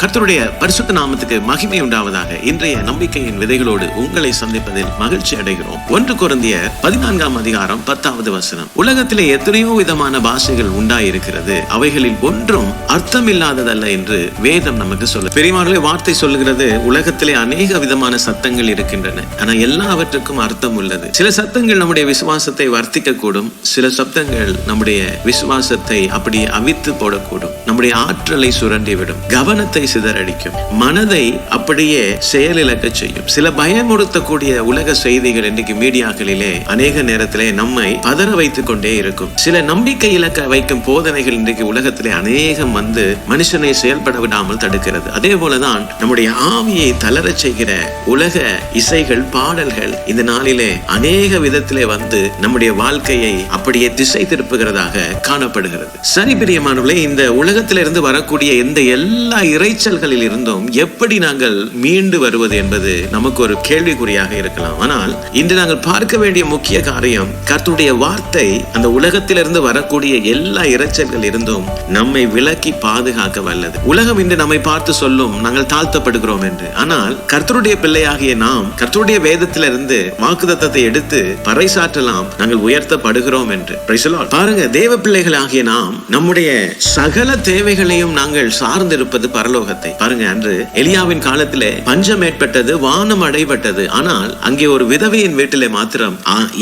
கர்த்தருடைய பரிசுத்த நாமத்துக்கு மகிமை உண்டாவதாக. இன்றைய நம்பிக்கையின் விதைகளோடு உங்களை சந்திப்பதில் மகிழ்ச்சி அடைகிறோம். ஒன்று குருந்திய பதினான்காம் அதிகாரம் பத்தாவது வசனம். உலகத்திலே எத்தனையோ விதமான பாஷைகள் உண்டாயிருக்கிறது. அவைகளில் ஒன்றும் அர்த்தம் இல்லாததல்ல என்று வேதம் நமக்கு சொல்லு பெரியமார்களே வார்த்தை சொல்லுகிறது உலகத்திலே அநேக விதமான சத்தங்கள் இருக்கின்றன. ஆனா எல்லாவற்றுக்கும் அர்த்தம் உள்ளது. சில சத்தங்கள் நம்முடைய விசுவாசத்தை வர்த்திக்க கூடும் சில சப்தங்கள் நம்முடைய விசுவாசத்தை அப்படியே அவித்து போடக்கூடும். நம்முடைய ஆற்றலை சுரண்டிவிடும். கவனத்தை சிதறடிக்கும். மனதை அப்படியே செயலிழக்க செய்யும். சில பயமுறுத்தக்கூடிய உலக செய்திகள் இன்றைக்கு மீடியாக்களிலே அநேக நேரத்திலே நம்மை பதற வைத்துக் கொண்டே இருக்கும். சில நம்பிக்கை இலக்க வைக்கும் போதனைகள் இன்றைக்கு உலகத்திலே அநேகம் வந்து மனுஷனை செயல்பட விடாமல் தடுக்கிறது. அதே போலதான் நம்முடைய ஆவியை தளரச் செய்கிற உலக இசைகள் பாடல்கள் இந்த நாளிலே அநேக விதத்திலே வந்து நம்முடைய வாழ்க்கையை அப்படியே திசை திருப்புகிறதாக காணப்படுகிறது. சரி பிரியமானவர்களே இந்த உலகத்திலிருந்து வரக்கூடிய இந்த எல்லா இரைச்சல்களில் இருந்தும் எப்படி நாங்கள் மீண்டு வருவது என்பது நமக்கு ஒரு கேள்விக்குறியாக இருக்கலாம். ஆனால் இன்று நாங்கள் பார்க்க வேண்டிய முக்கிய காரியம் கர்த்தருடைய வார்த்தை அந்த உலகத்திலிருந்து வரக்கூடிய எல்லா இரைச்சல்கள் இருந்தும் நம்மை விலக்கி பாதுகாக்க வல்லது. உலகம் இன்று நம்மை பார்த்து சொல்லும் நாங்கள் தாழ்த்தப்படுகிறோம் என்று. ஆனால் கர்த்தருடைய பிள்ளையாகிய நாம் கர்த்தருடைய வேதத்திலிருந்து வாக்குதத்தத்தை எடுத்து பறைசாற்றலாம் நாங்கள் உயர்த்தப்படுகிறோம் என்று. பாருங்க தேவ பிள்ளைகளாகிய நாம் நம்முடைய சகல தேவைகளையும் நாங்கள் சார்ந்திருப்பது பரலோகத்தை பாருங்க அன்று எலியாவின் காலத்திலே பஞ்சம் ஏற்பட்டது வானம் அடைபட்டது. ஆனால் அங்கே ஒரு விதவையின் வீட்டிலே மாத்திரம்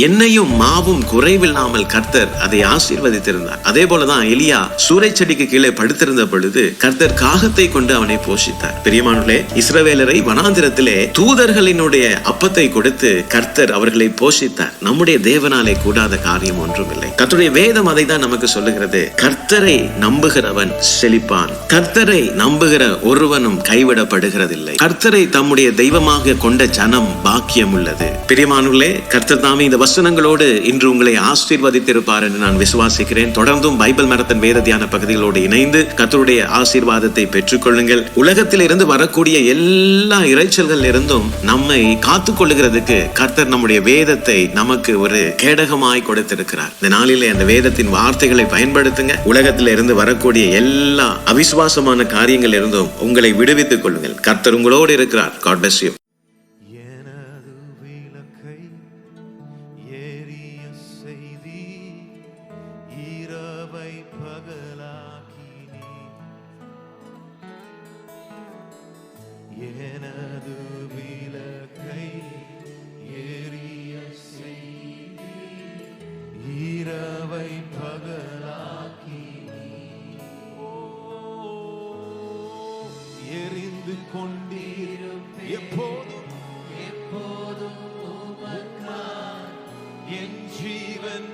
என்னையும் மாவும் குறைவில்லாமல் கர்த்தர் அதை ஆசீர்வதித்திருந்தார். அதே போலதான் எலியா சூறை செடிக்கு கீழே படுத்திருந்த பொழுது கர்த்தர் காகத்தை கொண்டு அவனை போஷித்தார். பிரியமானே இஸ்ரவேலரை வனாந்திரத்திலே தூதர்களினுடைய அப்பத்தை கொடுத்து கர்த்தர் அவர்களை போஷித்தார். நம்முடைய தேவனாலே கூடாத காரியம் ஒன்றும் இல்லை கர்த்தருடைய வேதம் அதை தான் நமக்கு சொல்லுகிறது. கர்த்தரை நம்புகிறவன் செழிப்பான். கர்த்தரை நம்புகிற ஒருவனும் கைவிடப்படுகிறதில்லை. கர்த்தரை தம்முடைய தெய்வமாக கொண்ட ஜனம் பாக்கியம் உள்ளது பிரியமானுள்ளே கர்த்தர் தாமே இந்த வசனங்களோடு இன்று உங்களை ஆசீர்வதித்திருப்பார் என்று நான் விசுவாசிக்கிறேன். தொடர்ந்தும் பைபிள் மரத்தன் வேத தியான பகுதிகளோடு இணைந்து கர்த்தருடைய ஆசீர்வாதத்தை பெற்றுக்கொள்ளுங்கள். உலகத்தில் இருந்து வரக்கூடிய எல்லா இறைச்சல்கள் இருந்தும் நம்மை காத்துக் கொள்ளுகிறதுக்கு கர்த்தர் நம்முடைய வேதத்தை நமக்கு ஒரு கேடகமாய் கொடுத்திருக்கிறார். இந்த நாளிலே அந்த வேதத்தின் வார்த்தைகளை பயன்படுத்துங்க. உலகத்தில் இருந்து வரக்கூடிய எல்லா அவிசுவாசமான காரியங்கள் இருந்தும் உங்களை விடுவித்துக் கொள்ளுங்கள். கர்த்தர் உங்களோடு இருக்கிறார். God bless you. எனது எரிந்து கொண்டீரும் எப்போதும் எப்போதும் என் ஜீவன்